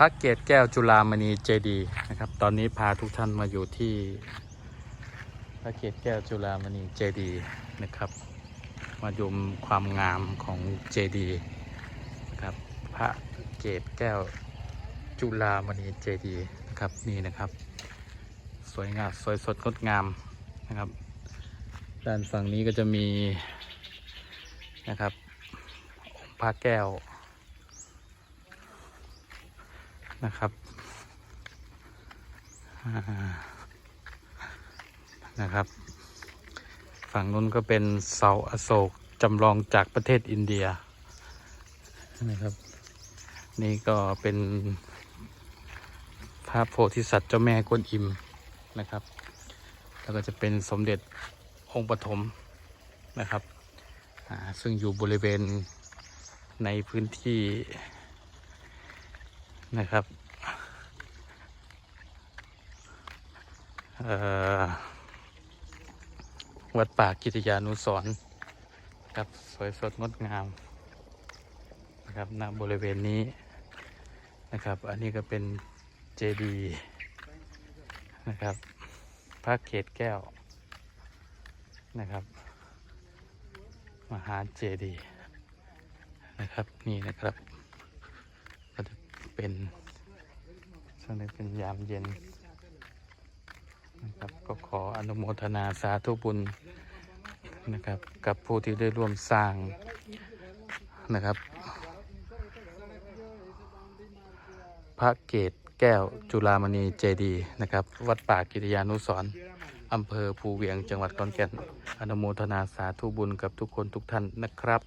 พระเกตแก้วจุฬามณีเจดีนะครับ ตอนนี้พาทุกท่านมาอยู่ที่พระเกตแก้วจุฬามณีเจดีนะครับ มาดูความงามของเจดีนะครับ พระเกตแก้วจุฬามณีเจดีนะครับนี่นะครับ สวยงามสวยสดงดงามนะครับ ด้านฝั่งนี้ก็จะมีนะครับองค์พระแก้ว นะครับนะครับ ฝั่งนู้นก็เป็นเสาอโศกจำลองจากประเทศอินเดียนะครับ นี่ก็เป็นพระโพธิสัตว์เจ้าแม่กวนอิมนะครับ แล้วก็จะเป็นสมเด็จองค์ปฐมนะครับซึ่งอยู่บริเวณในพื้นที่ นะครับวัดป่ากิติยานุสร์ครับสวยสดงดงามนะครับณบริเวณนี้นะครับ อันนี้ก็เป็นเจดีนะครับพระเขตแก้วนะครับ มหาเจดีนะครับนี่นะครับ เป็นช่วงนี้เป็นยามเย็นนะครับก็ขออนุโมทนาสาธุบุญนะครับกับผู้ที่ได้ร่วมสร้างนะครับ พระเกตแก้วจุฬามณีเจดีนะครับ วัดป่ากิติยานุสร์อำเภอภูเวียงจังหวัดขอนแก่น อนุโมทนาสาธุบุญกับทุกคนทุกท่านนะครับ